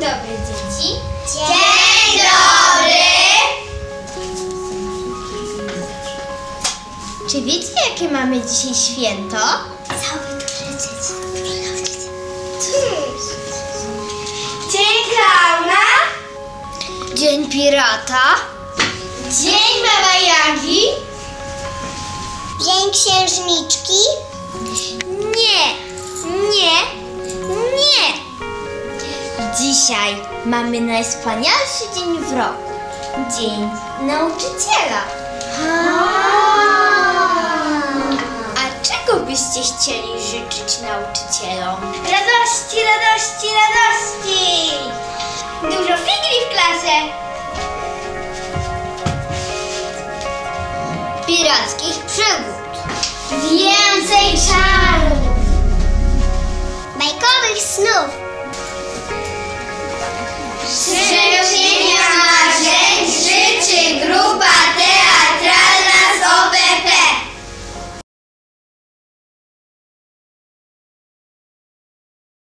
dobry, dzieci. Dzień dobry! Czy wiecie, jakie mamy dzisiaj święto? Cały to lecieć. Dzień klauna. Dzień pirata. Dzień Baba Jagi. Dzień księżniczki. Dzisiaj mamy najwspanialszy dzień w roku. Dzień nauczyciela. A czego byście chcieli życzyć nauczycielom? Radości, radości, radości! Dużo figli w klasie! Pirackich przygód! Więcej